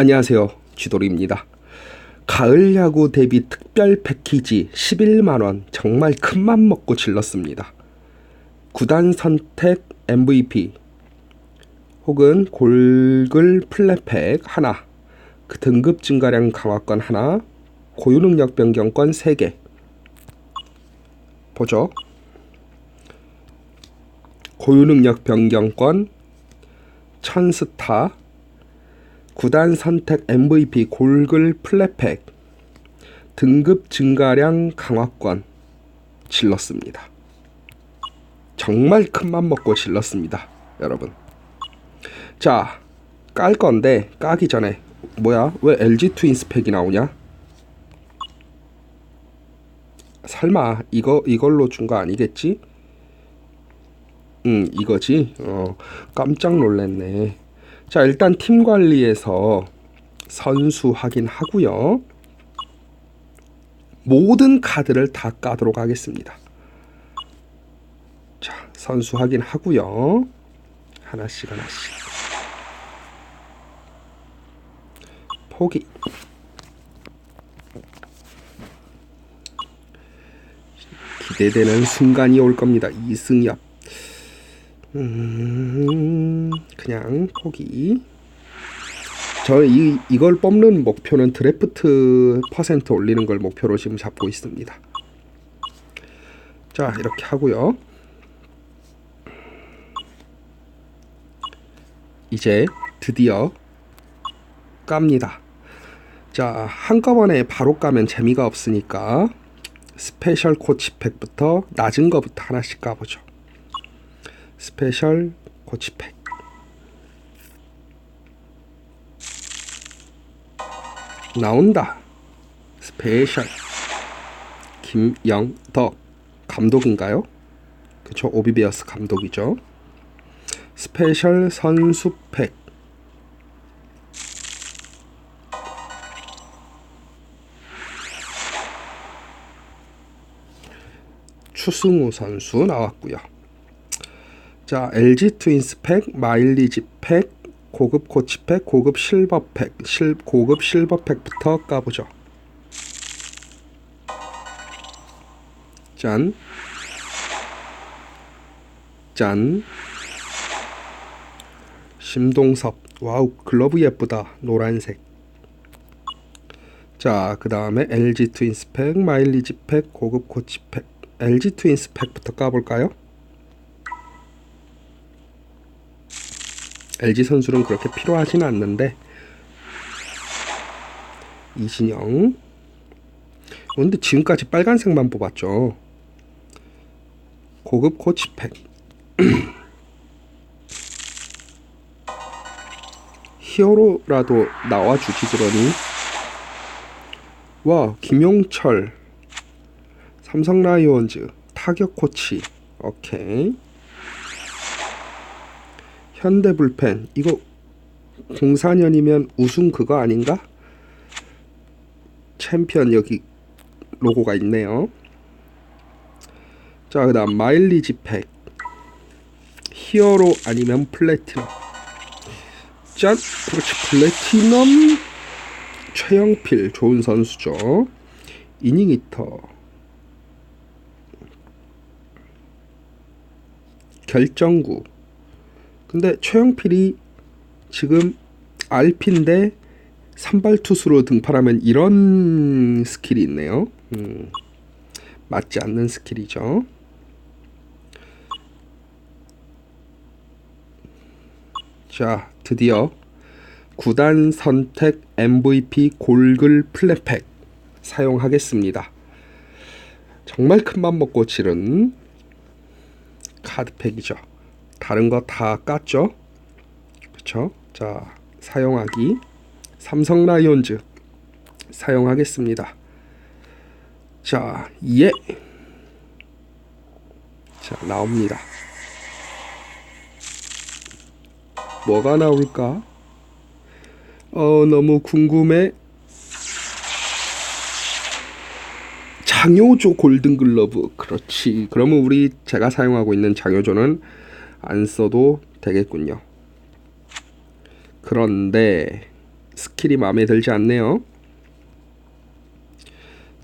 안녕하세요. 쥐돌입니다. 가을 야구 대비 특별 패키지 11만원 정말 큰 맘 먹고 질렀습니다. 구단 선택 MVP 혹은 골글 플랫팩 하나 그 등급 증가량 강화권 하나 고유능력 변경권 3개 보죠. 고유능력 변경권 천스타 구단 선택 MVP 골글 플랫팩 등급 증가량 강화권 질렀습니다. 정말 큰맘 먹고 질렀습니다. 여러분. 자, 깔 건데 까기 전에 뭐야? 왜 LG 트윈스 팩이 나오냐? 설마 이거 이걸로 준 거 아니겠지? 음, 이거지. 어, 깜짝 놀랐네. 자, 일단 팀 관리에서 선수 확인하고요. 모든 카드를 다 까도록 하겠습니다. 자, 선수 확인하고요. 하나씩 하나씩. 포기. 기대되는 순간이 올 겁니다. 이승엽. 음, 그냥 포기. 저 이, 이걸 뽑는 목표는 드래프트 퍼센트 올리는 걸 목표로 지금 잡고 있습니다. 자, 이렇게 하고요. 이제 드디어 깝니다. 자, 한꺼번에 바로 까면 재미가 없으니까 스페셜 코치팩부터 낮은 거부터 하나씩 까보죠. 스페셜 코치팩. 나온다. 스페셜. 김영덕. 감독인가요? 그쵸 오비베어스 감독이죠. 스페셜 선수팩. 추승우 선수 나왔고요 자, LG 트윈스 팩, 마일리지 팩, 고급 코치 팩, 고급 실버 팩, 실, 고급 실버 팩부터 까보죠. 짠. 짠. 심동섭. 와우, 글러브 예쁘다. 노란색. 자, 그 다음에 LG 트윈스 팩, 마일리지 팩, 고급 코치 팩. LG 트윈스 팩부터 까볼까요? LG 선수는 그렇게 필요하진 않는데 이진영. 근데 지금까지 빨간색만 뽑았죠. 고급 코치팩. 히어로라도 나와주지 그러니 와 김용철. 삼성 라이온즈 타격 코치. 오케이 현대불펜 이거 04년이면 우승 그거 아닌가? 챔피언 여기 로고가 있네요. 자, 그 다음 마일리지 팩. 히어로 아니면 플래티넘. 짠! 그렇지. 플래티넘 최영필 좋은 선수죠. 이닝 히터. 결정구. 근데 최영필이 지금 RP인데 선발 투수로 등판하면 이런 스킬이 있네요. 음, 맞지 않는 스킬이죠. 자, 드디어 구단 선택 MVP 골글 플랫팩 사용하겠습니다. 정말 큰 맘 먹고 치른 카드팩이죠. 다른 거 다 깠죠? 그쵸? 자, 사용하기. 삼성 라이온즈 사용하겠습니다. 자, 예. 자, 나옵니다. 뭐가 나올까? 어, 너무 궁금해. 장효조 골든글러브. 그렇지. 그러면 우리 제가 사용하고 있는 장효조는 안 써도 되겠군요. 그런데 스킬이 마음에 들지 않네요.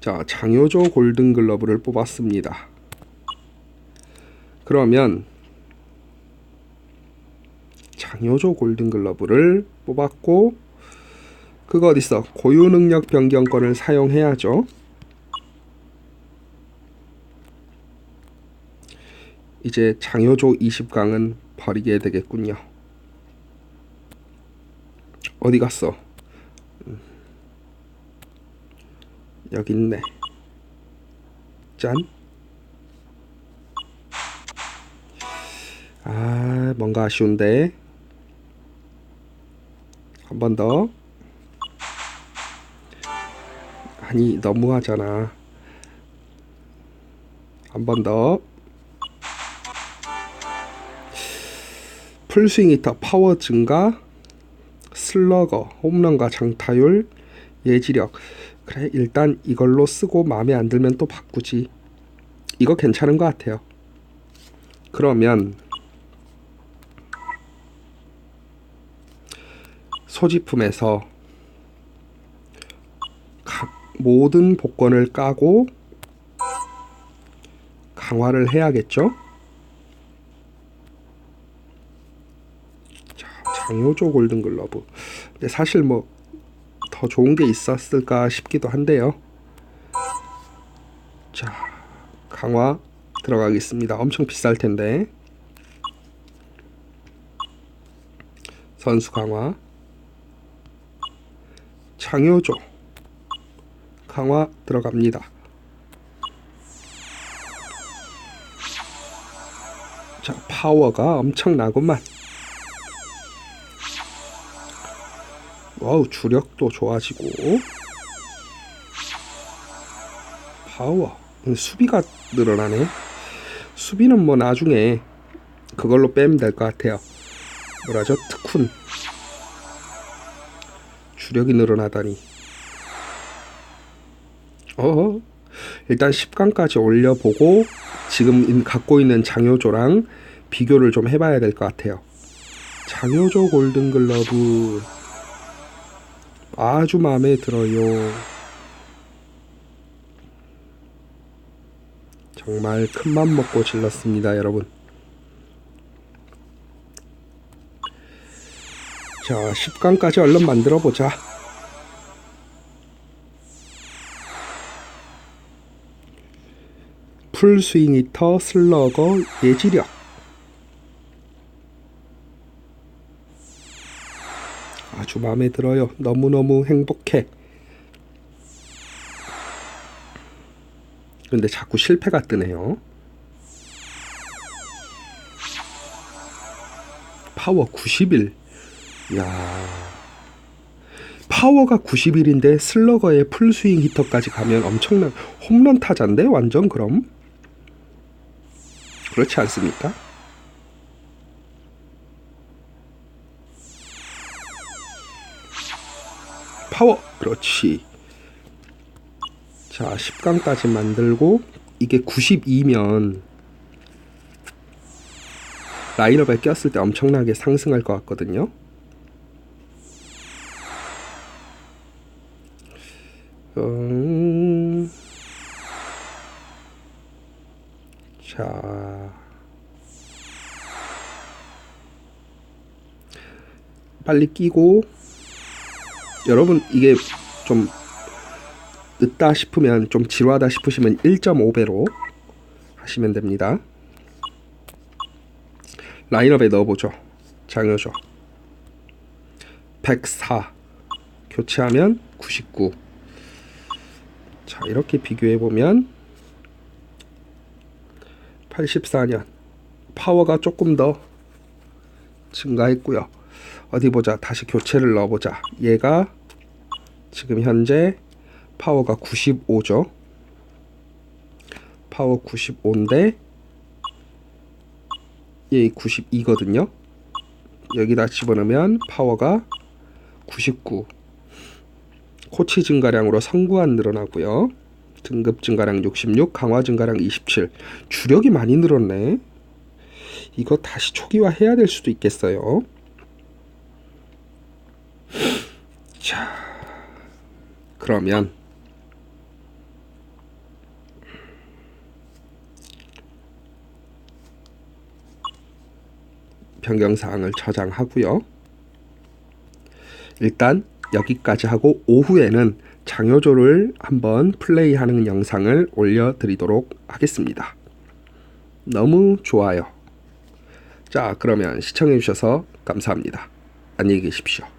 자, 장효조 골든글러브를 뽑았습니다. 그러면 장효조 골든글러브를 뽑았고 그거 어딨어? 고유 능력 변경권을 사용해야죠. 이제 장효조 20강은 버리게 되겠군요. 어디 갔어? 음. 여기 있네. 짠. 아, 뭔가 아쉬운데. 한 번 더. 아니, 너무하잖아. 한 번 더. 풀스윙 히터 파워 증가, 슬러거, 홈런과 장타율, 예지력. 그래, 일단 이걸로 쓰고 마음에 안 들면 또 바꾸지. 이거 괜찮은 것 같아요. 그러면 소지품에서 각 모든 복권을 까고 강화를 해야겠죠? 자, 장효조 골든글러브. 근데 사실 뭐 더 좋은 게 있었을까 싶기도 한데요. 자, 강화 들어가겠습니다. 엄청 비쌀 텐데. 선수 강화. 장효조 강화 들어갑니다. 자, 파워가 엄청나구만. 와우, 주력도 좋아지고. 파워. 음, 수비가 늘어나네. 수비는 뭐 나중에 그걸로 빼면 될 것 같아요. 뭐라죠? 특훈. 주력이 늘어나다니. 어, 일단 10강까지 올려보고 지금 갖고 있는 장효조랑 비교를 좀 해봐야 될 것 같아요. 장효조 골든글러브 아주 마음에 들어요. 정말 큰맘 먹고 질렀습니다, 여러분. 자, 10강까지 얼른 만들어 보자. 풀스윙 히터, 슬러거, 예지력. 아주 마음에 들어요. 너무너무 행복해. 근데 자꾸 실패가 뜨네요. 파워 91. 야. 파워가 91인데 슬러거에 풀스윙 히터까지 가면 엄청난 홈런 타자인데 완전 그럼 그렇지 않습니까? 파워. 그렇지. 자 10강까지 만들고 이게 92면 라인업에 꼈을 때 엄청나게 상승할 것 같거든요. 음... 자. 빨리 끼고 여러분 이게 좀 늦다 싶으면 좀 지루하다 싶으시면 1.5배로 하시면 됩니다. 라인업에 넣어보죠. 장효조 104 교체하면 99 자, 이렇게 비교해 보면 84년 파워가 조금 더 증가했고요. 어디 보자. 다시 교체를 넣어 보자. 얘가 지금 현재 파워가 95죠. 파워 95인데 얘 92거든요. 여기다 집어넣으면 파워가 99 코치 증가량으로 성구안 늘어나고요. 등급 증가량 66, 강화 증가량 27. 주력이 많이 늘었네. 이거 다시 초기화 해야 될 수도 있겠어요. 자, 그러면 변경 사항을 저장하고요. 일단 여기까지 하고 오후에는 장효조를 한번 플레이하는 영상을 올려드리도록 하겠습니다. 너무 좋아요. 자, 그러면 시청해주셔서 감사합니다. 안녕히 계십시오.